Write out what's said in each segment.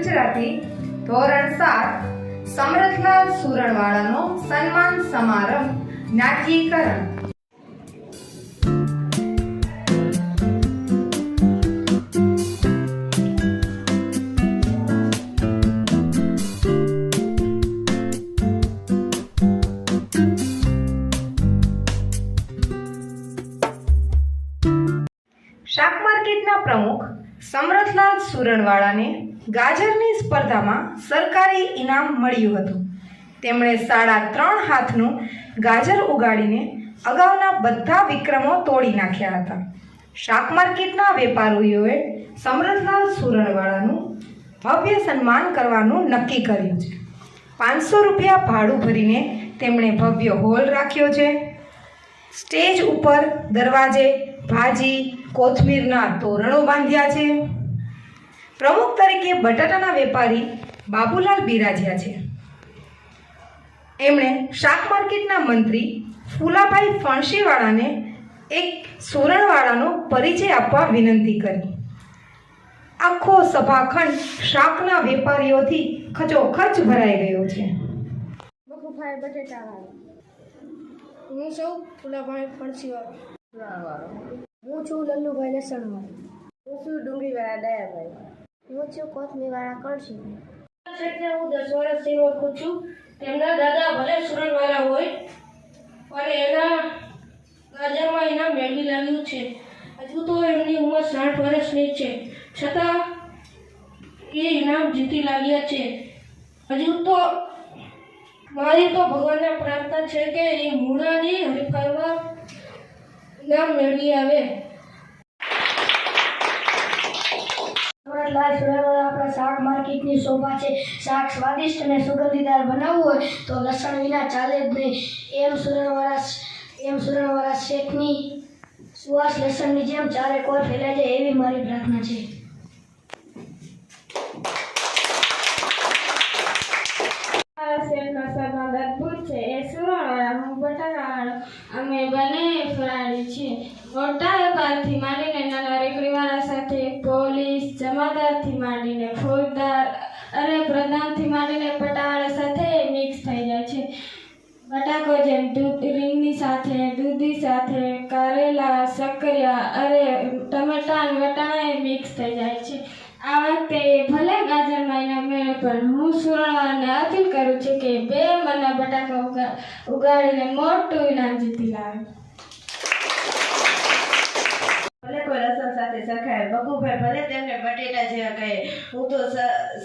ગુજરાતી ધોરણ સાત સમરથલાલ સુરણવાળાનો સન્માન સમારંભ નાટ્યીકરણ શાક માર્કેટના પ્રમુખ સમરથલાલ સુરણવાળાને ગાજરની સ્પર્ધામાં સરકારી ઇનામ મળ્યું હતું. તેમણે સાડા ત્રણ હાથનું ગાજર ઉગાડીને અગાઉના બધા વિક્રમો તોડી નાખ્યા હતા. શાક માર્કેટના વેપારીઓએ સમરથલાલ સુરણવાળાનું ભવ્ય સન્માન કરવાનું નક્કી કર્યું છે. પાંચસો રૂપિયા ભાડું ભરીને તેમણે ભવ્ય હોલ રાખ્યો છે. સ્ટેજ ઉપર દરવાજે ભાજી કોથમીરના તોરણો બાંધ્યા છે. પ્રમુખ તરીકે બટાટાના વેપારી બાબુલાલ બિરાજ્યા છે. એમણે શાક માર્કેટના મંત્રી ફૂલાભાઈ ફણશીવાળાને એક સુરણવાળાનો પરિચય આપવા વિનંતી કરી. આખો સભાખંડ શાકના વેપારીઓથી ખચોખચ ભરાઈ ગયો છે. બટેટાવાળો. હું સૌ ફૂલાભાઈ ફણસીવાળો હું છું લલ્લુભાઈ લસણવાળો હું છું ડુંગળીવાળા દયાભાઈ હું છું કોથમીવાળા કળશીભાઈ શેઠને હું દસ વર્ષથી ઓળખું છું તેમના દાદા ભલે સુરણવાળા હોય પણ એના ગાજરમાં એના મેળવી લાવ્યું છે. હજુ તો એમની ઉંમર સાઠ વર્ષની છે. છતાં એ ઇનામ જીતી લાવ્યા છે. હજુ તો મારી તો ભગવાનને પ્રાર્થના છે કે એ મૂળાની હરીફાઈમાં ઇનામ મેળવી આવે. લાલ સુરણવાળા આપણા શાક માર્કેટની શોભા છે. શાક સ્વાદિષ્ટ અને સુગંધીદાર બનાવવું હોય તો લસણ વિના ચાલે જ નહીં. એમ સુરણવાળા એમ સુરણવાળા શેખની સુવાસ લસણની જેમ ચારે કોર ફેલાય જાય એવી મારી પ્રાર્થના છે મારા શેઠનો સંબંધ અદ્ભુત છે એ સુરણવાળા હું બટાકાવાળો અમે બંને ફરાળી છીએ મોટા વેપારથી માંડીને નાના રેકડીવાળા સાથે પોલીસ જમાદારથી માંડીને ફોજદાર અને પ્રધાનથી માંડીને પટાવાળા સાથે મિક્સ થઈ જાય છે. બટાકો જેમ દૂધ, રીંગની સાથે, દૂધી સાથે, કારેલા સક્કરિયા અરે ટમેટા અને વટાણા એ મિક્સ થઈ જાય છે. આ વખતે ભલે ગાજર મહિના મેળે પણ હું સુરણવાને અપીલ કરું છું કે બે મના બટાકા ઉગા, ઉગાડીને મોટું ઇનામ જીતી લાવે ભલે કોઈ લસણ સાથે સરખાય બકુભાઈ ભલે તેમને બટેટા જેવા કહે હું તો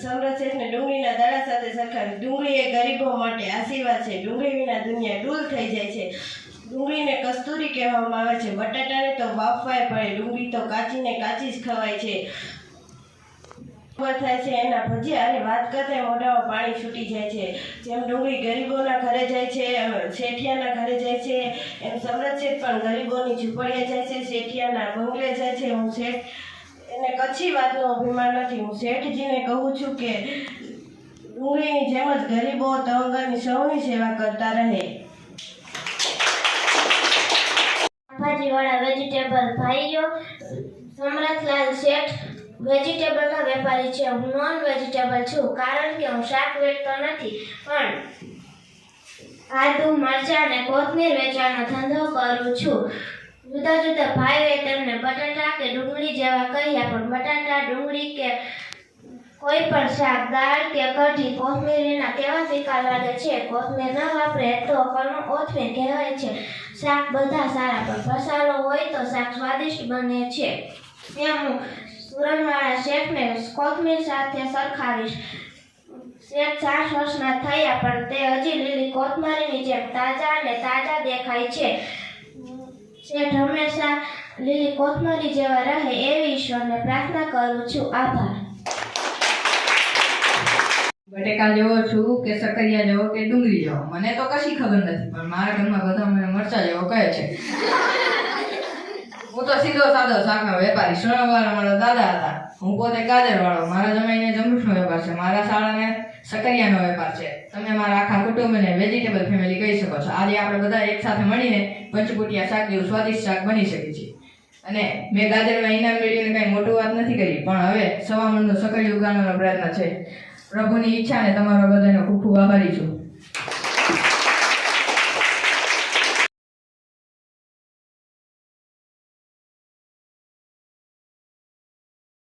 સમરથ શેઠને ડુંગળીના દાણા સાથે સખાય. ડુંગળી એ ગરીબો માટે આશીર્વાદ છે. ડુંગળી વિના દુનિયા ડૂલ થઈ જાય છે. ડુંગળીને કસ્તુરી કહેવામાં આવે છે. બટાટાને તો બાફવાય પડે. ડુંગળી તો કાચીને કાચી જ ખવાય છે. ઊભા થાય છે, એના ભજીયા અને વાત કરતા મોઢામાં પાણી છૂટી જાય છે. જેમ ડુંગળી ગરીબોના ઘરે જાય છે શેઠિયાના ઘરે જાય છે, એમ સમરથ પણ ગરીબોની ઝૂંપડીએ જાય છે, શેઠિયાના બંગલે જાય છે. હું શેઠ, એને કચ્છી વાતનો અભિમાન નથી. હું શેઠજીને કહું છું કે ડુંગળીની જેમ જ ગરીબો તવંગરની સૌની સેવા કરતા રહે. શાકભાજીવાળા વેજીટેબલ ભાઈઓ, સમરથલાલ શેઠ વેજીટેબલના વેપારી છે. હું નોન વેજીટેબલ છું. કારણ કે હું શાક વેચતો નથી. પણ આદુ, મરચાં અને કોથમીર વેચવાનો ધંધો કરું છું. જુદા જુદા ભાઈઓએ તેમને બટાટા કે ડુંગળી જેવા કહ્યા પણ બટાટા, ડુંગળી કે કોઈ પણ શાક, દાળ કે કઢી કોથમીરના કેવા ફીકા લાગે છે? કોથમીર ન વાપરે તો કણું ઓથમીર કહેવાય છે? શાક બધા સારા, પણ મસાલો હોય તો શાક સ્વાદિષ્ટ બને છે. એમ હું સુરણવાળા શેફને કોથમીર સાથે સરખાવીશ. શેઠ સાઠ વર્ષના થયા, પણ તે હજી લીલી કોથમરીની જેમ તાજા અને તાજા દેખાય છે. શેઠ હંમેશા લીલી કોથમરી જેવા રહે એવી ઈશ્વરને પ્રાર્થના કરું છું. આભાર. બટેકા જેવો છું કે સકરિયા જેવો કે ડુંગળી જેવો. મને તો કશી ખબર નથી, પણ મારા ઘરમાં બધા મને મરચા જેવો કહે છે. હું તો સીધો સાદો શાકનો વેપારી સોનાવાળા મારા દાદા હતા હું પોતે ગાજર વાળો મારા જમાઈને જમરૂખનો વેપાર છે. મારા શાળાને સકરિયાનો વેપાર છે. તમે મારા આખા કુટુંબને વેજીટેબલ ફેમિલી કહી શકો છો આજે આપણે બધા એક સાથે મળીને પંચકુટિયા શાક જેવું સ્વાદિષ્ટ શાક બની શકે છે અને મેં ગાજરમાં ઇનામ મેળવીને કાંઈ મોટું વાત નથી કરી, પણ હવે સવા મણનું સકરી ઉગાડવાનો પ્રયત્ન છે. પ્રભુની ઈચ્છા અને તમારો બધાનો ખૂબ ખૂબ આભારી છું.